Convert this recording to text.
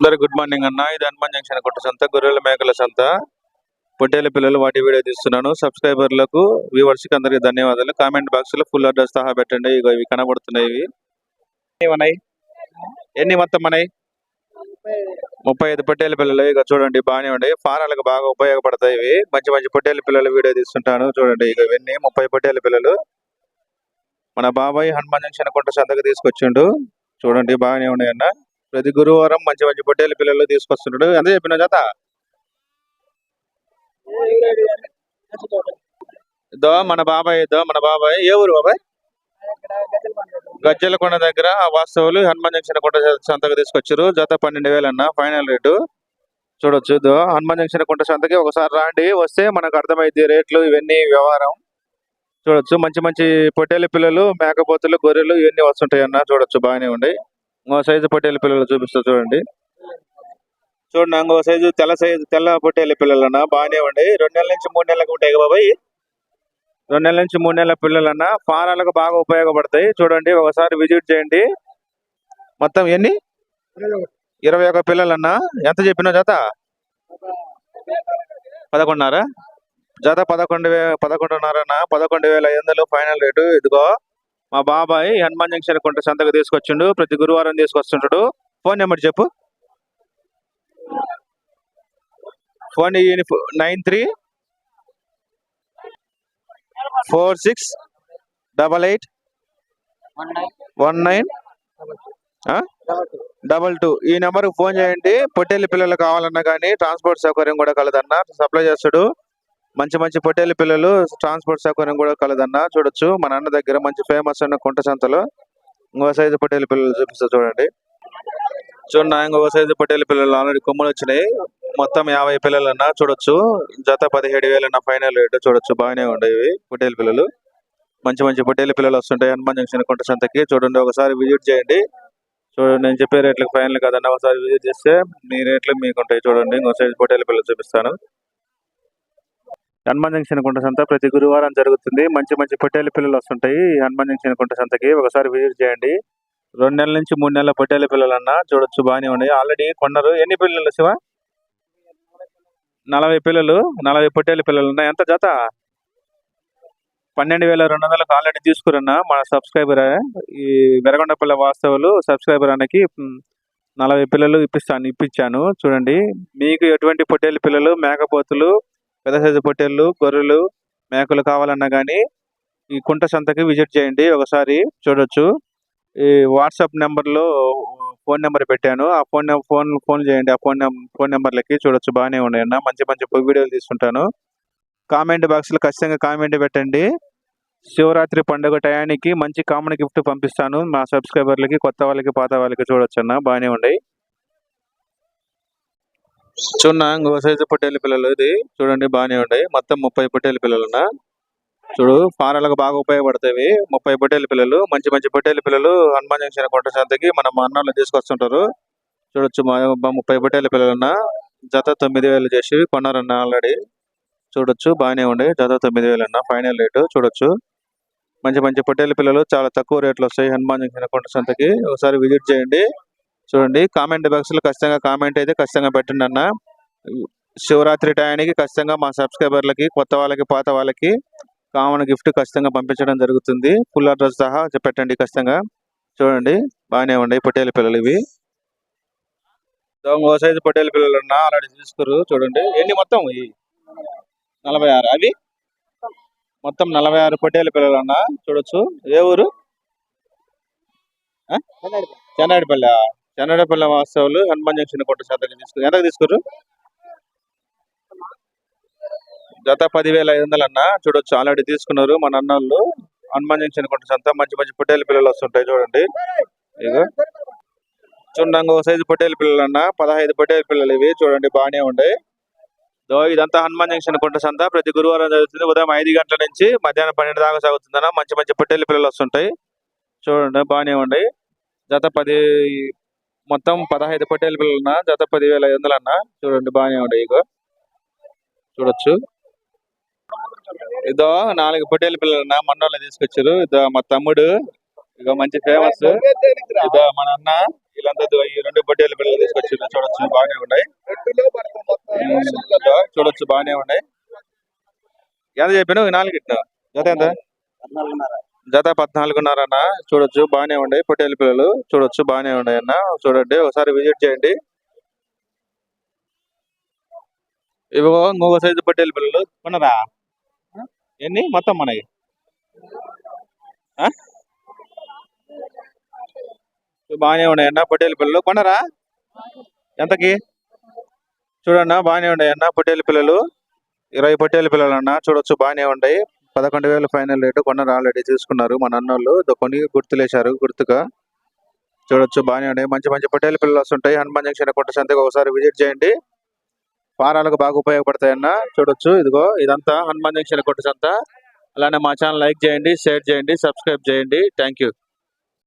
అందరు good morning అన్న. ఇది హనుమాన్ జంక్షన్ కొట్ట సంత గొర్రెల మేకల సంత. పొట్టేల పిల్లలు వాటి వీడియో తీస్తున్నాను. సబ్స్క్రైబర్లకు వ్యూవర్స్కి అందరికి ధన్యవాదాలు. కామెంట్ బాక్స్లో ఫుల్ అడ్రస్ సహా పెట్టండి. ఇగో ఇవి కనబడుతున్నాయి ఇవి. ఎన్ని ఎన్ని మొత్తం అన్నాయి ముప్పై ఐదు పొట్టేల పిల్లలు. ఇక చూడండి బాగానే ఉన్నాయి. ఫారాలకు బాగా ఉపయోగపడతాయి ఇవి. మంచి మంచి పొట్టేల పిల్లలు వీడియో తీస్తుంటాను. చూడండి ఇక ఇవన్నీ ముప్పై పొట్టేల పిల్లలు. మన బాబాయ్ హనుమాన్ జంక్షన్ కొట్ట సంతకు తీసుకొచ్చిండు. చూడండి బాగానే ఉన్నాయన్న ప్రతి గురువారం మంచి మంచి పొట్టేల పిల్లలు తీసుకొస్తున్నాడు అంతే చెప్పిన జత? ఇదో మన బాబాయ్ ఇదో మన బాబాయ్. ఏ ఊరు బాబాయ్? గజ్జలకొండ దగ్గర ఆ వాస్తవులు హనుమాన్ జంక్షన్ కొండ సంతకు తీసుకొచ్చారు. జత పన్నెండు వేలు అన్న ఫైనల్ రేటు. చూడొచ్చు ఇదో. హనుమాన్ జంక్షన్ కొండ సంతకి ఒకసారి రాండి. వస్తే మనకు అర్థమైంది రేట్లు ఇవన్నీ వ్యవహారం. చూడొచ్చు. మంచి మంచి పొట్టేలు పిల్లలు మేకపోతులు గొర్రెలు ఇవన్నీ వస్తుంటాయి అన్న చూడొచ్చు. బాగానే ఉండి. ఇంకో సైజు పొట్టేళ్ళ పిల్లలు చూపిస్తా చూడండి. చూడండి ఇంకో సైజు తెల్ల సైజు తెల్ల పొట్టేళ్ళ పిల్లలు అన్న బాగానే ఉండి. రెండు నెలల నుంచి మూడు నెలలకు ఉంటాయి బాబాయ్? రెండు నెలల నుంచి మూడు నెలల పిల్లలన్న ఫారాలకు బాగా ఉపయోగపడతాయి. చూడండి ఒకసారి విజిట్ చేయండి. మొత్తం ఎన్ని? ఇరవై ఒక పిల్లలన్నా. ఎంత చెప్పినా జత? పదకొండున్నర. జత పదకొండు వే పదకొండున్నరన్న. పదకొండు వేల ఐదు వందలు ఫైనల్ రేటు. ఇదిగో. మా బాబాయ్ హనుమాన్ జంక్షన్ కొంట సంతకు తీసుకొచ్చిండు ప్రతి గురువారం తీసుకొస్తుంటాడు. ఫోన్ నెంబర్ చెప్పు. Phone nine three four six double eight one nine double two. ఈ నెంబర్కి ఫోన్ చేయండి. పొట్టేలి పిల్లలు కావాలన్నా కానీ ట్రాన్స్పోర్ట్ సౌకర్యం కూడా కలదన్నా. సప్లై చేస్తాడు. మంచి మంచి పొట్టేలు పిల్లలు ట్రాన్స్పోర్ట్ సౌకర్యం కూడా కలదన్న చూడొచ్చు. మన అన్న దగ్గర మంచి ఫేమస్ అన్న కుంట సంతలో ఇంకో సైజు పొట్టేలు పిల్లలు చూపిస్తా చూడండి. చూడండి ఇంకో సైజు పొట్టేలు పిల్లలు ఆల్రెడీ కొమ్ములు వచ్చినాయి. మొత్తం యాభై పిల్లలు అన్న చూడొచ్చు. జత పదిహేడు వేలు అన్న ఫైనల్ రేటు చూడొచ్చు. బాగానే ఉండేవి పొట్టేలు పిల్లలు. మంచి మంచి పొట్టేలు పిల్లలు వస్తుంటాయి. హనుమాన్ జంక్షన్ కుంట సంతకి చూడండి. ఒకసారి విజిట్ చేయండి. చూడండి నేను చెప్పే రేట్లకు ఫైనల్ కదన్న. ఒకసారి విజిట్ చేస్తే మీ రేట్లు మీకు ఉంటాయి చూడండి ఇంకో సైజు పొట్టేలు పిల్లలు చూపిస్తాను. హనుమాన్ జంక్షన్ కుంట సంత ప్రతి గురువారం జరుగుతుంది. మంచి మంచి పొట్టేలి పిల్లలు వస్తుంటాయి. ఈ హనుమాన్ జంక్షన్ కుంట సంతకి ఒకసారి విజిట్ చేయండి. రెండు నెలల నుంచి మూడు నెలల పొట్టేలి పిల్లలు అన్న చూడొచ్చు బాగానే ఉన్నాయి. ఆల్రెడీ కొన్నారు ఎన్ని పిల్లలు శివ? నలభై పిల్లలు నలభై పొట్టేలి పిల్లలు ఉన్నాయి. ఎంత జత? పన్నెండు వేల రెండు వందలకు ఆల్రెడీ తీసుకురన్న మన సబ్స్క్రైబర్ ఈ వెరగొండపల్లి వాస్తవులు సబ్స్క్రైబర్ అన్నకి నలభై పిల్లలు ఇప్పిస్తాను ఇప్పించాను. చూడండి మీకు ఎటువంటి పొట్టేలు పిల్లలు మేకపోతులు పెద్ద సైజు పొట్టేళ్ళు గొర్రెలు మేకలు కావాలన్నా కానీ ఈ కుంట సంతకి విజిట్ చేయండి ఒకసారి చూడొచ్చు. ఈ వాట్సాప్ నెంబర్లో ఫోన్ నెంబర్ పెట్టాను. ఆ ఫోన్ ఫోన్ ఫోన్ చేయండి ఆ ఫోన్ ఫోన్ నెంబర్లకి చూడొచ్చు బాగానే ఉన్నాయన్న. మంచి మంచి వీడియోలు తీసుకుంటాను కామెంట్ బాక్స్లో ఖచ్చితంగా కామెంట్ పెట్టండి. శివరాత్రి పండుగ టయానికి మంచి కామన్ గిఫ్ట్ పంపిస్తాను. మా సబ్స్క్రైబర్లకి కొత్త వాళ్ళకి పాత వాళ్ళకి చూడొచ్చు అన్న బాగానే ఉన్నాయి. చూడన్నా ఇంకో సైజు పొట్టేలు పిల్లలు ఇది. చూడండి బాగానే ఉన్నాయి. మొత్తం ముప్పై పొట్టేలు పిల్లలున్నా చూడు ఫారాలకు బాగా ఉపయోగపడతాయి ముప్పై పొట్టేలు పిల్లలు మంచి మంచి పొట్టేలు పిల్లలు హనుమాన్ జంక్షన్ కొంట శాంతికి మన అన్నలు తీసుకొస్తుంటారు. చూడొచ్చు మా మా ముప్పై పొట్టేలు పిల్లలున్నా జత తొమ్మిది వేలు చేసి కొన్నారన్న ఆల్రెడీ. చూడొచ్చు బాగానే ఉండే జత తొమ్మిది వేలు అన్న ఫైనల్ రేటు చూడొచ్చు. మంచి మంచి పొట్టేలు పిల్లలు చాలా తక్కువ రేట్లు వస్తాయి. హనుమాన్ జంక్షన్ కొంట సంతకి ఒకసారి విజిట్ చేయండి. చూడండి కామెంట్ బాక్స్లో ఖచ్చితంగా కామెంట్ అయితే ఖచ్చితంగా పెట్టండి అన్న. శివరాత్రి టయానికి ఖచ్చితంగా మా సబ్స్క్రైబర్లకి కొత్త వాళ్ళకి పాత వాళ్ళకి కామన్ గిఫ్ట్ ఖచ్చితంగా పంపించడం జరుగుతుంది. ఫుల్ అడ్రస్ సహా పెట్టండి ఖచ్చితంగా. చూడండి బాగానే ఉన్నాయి పొట్టేల పిల్లలు ఇవి. ఓ సైజు పొట్టేల పిల్లలు ఉన్నా ఆల్రెడీ తీసుకురు. చూడండి ఎన్ని మొత్తం? ఈ నలభై ఆరు. అవి? మొత్తం నలభై ఆరు పొట్టేల పిల్లలు అన్నా చూడొచ్చు. ఏ ఊరు? చెన్నాడిపల్లె. చెన్నడపల్లి వాస్తవులు హనుమాన్ జంక్షన్ కొట్ట శాతం తీసుకుని ఎంతకు తీసుకురు గత పదివేల ఐదు వందలు అన్న. చూడొచ్చు ఆల్రెడీ తీసుకున్నారు మన అన్నోళ్ళు. హనుమాన్ జంక్షన్ కొట్ట సంత మంచి మంచి పొట్టేల పిల్లలు వస్తుంటాయి చూడండి. ఇగో. చూడండి ఒక సైజు పొట్టేల పిల్లలు అన్న. పదహైదు పొట్టేల పిల్లలు ఇవి. చూడండి బాగానే ఉన్నాయి ఇదంతా హనుమాన్ జంక్షన్ కొంట సంత. ప్రతి గురువారం జరుగుతుంది. ఉదయం ఐదు గంటల నుంచి మధ్యాహ్నం పన్నెండు దాకా సాగుతుందన్న. మంచి మంచి పొట్టేల పిల్లలు వస్తుంటాయి. చూడండి బాగానే ఉండే. గత పది మొత్తం పదహైదు పొట్టేలు పిల్లలు అన్న జత పదివేల ఐదు వందలు అన్న చూడండి బాగానే ఉంటాయి ఇగో చూడొచ్చు. ఇదో నాలుగు పొట్టేలు పిల్లలు అన్న మొన్నోళ్ళు తీసుకొచ్చారు. ఇదో మా తమ్ముడు. ఇగో మంచి ఫేమస్ ఇదో మన అన్న. వీళ్ళంతా ఈ రెండు పొట్టేలు పిల్లలు తీసుకొచ్చి చూడొచ్చు బాగానే ఉన్నాయి. చూడొచ్చు బాగానే ఉన్నాయి. ఎంత చెప్పాను నాలుగు ఇట్లా. జత ఎంత? జత పద్నాలుగున్నర అన్న చూడొచ్చు బాగానే ఉన్నాయి పొట్టేలు పిల్లలు చూడొచ్చు బాగానే ఉన్నాయి అన్న చూడండి ఒకసారి విజిట్ చేయండి. ఇవో ఇంకొక సైజు పొట్టేలు పిల్లలు. ఉన్నదా? ఎన్ని? మొత్తం మనకి ఆ? బాగానే ఉన్నాయన్న పొట్టేలు పిల్లలు. కొనరా ఎంతకి? చూడన్నా బాగానే ఉన్నాయన్న పొట్టేలు పిల్లలు. ఇరవై పొట్టేలు పిల్లలు అన్న చూడొచ్చు బాగానే ఉన్నాయి పదకొండు వేలు ఫైనల్ రేటు కొన్నారు ఆల్రెడీ చూసుకున్నారు. మన అన్నోళ్ళు ఇదో కొని గుర్తులేశారు గుర్తుగా. చూడొచ్చు బాగానే ఉన్నాయి. మంచి మంచి పొట్టేలు పిల్లలు వస్తుంటాయి. హనుమాన్ జంక్షన్ కొట్ట సంతకు ఒకసారి విజిట్ చేయండి. ఫారాలకు బాగా ఉపయోగపడతాయన్న చూడొచ్చు. ఇదిగో ఇదంతా హనుమాన్ జంక్షన్ కొట్ట సంత. అలానే మా ఛానల్ లైక్ చేయండి షేర్ చేయండి సబ్స్క్రైబ్ చేయండి. Thank you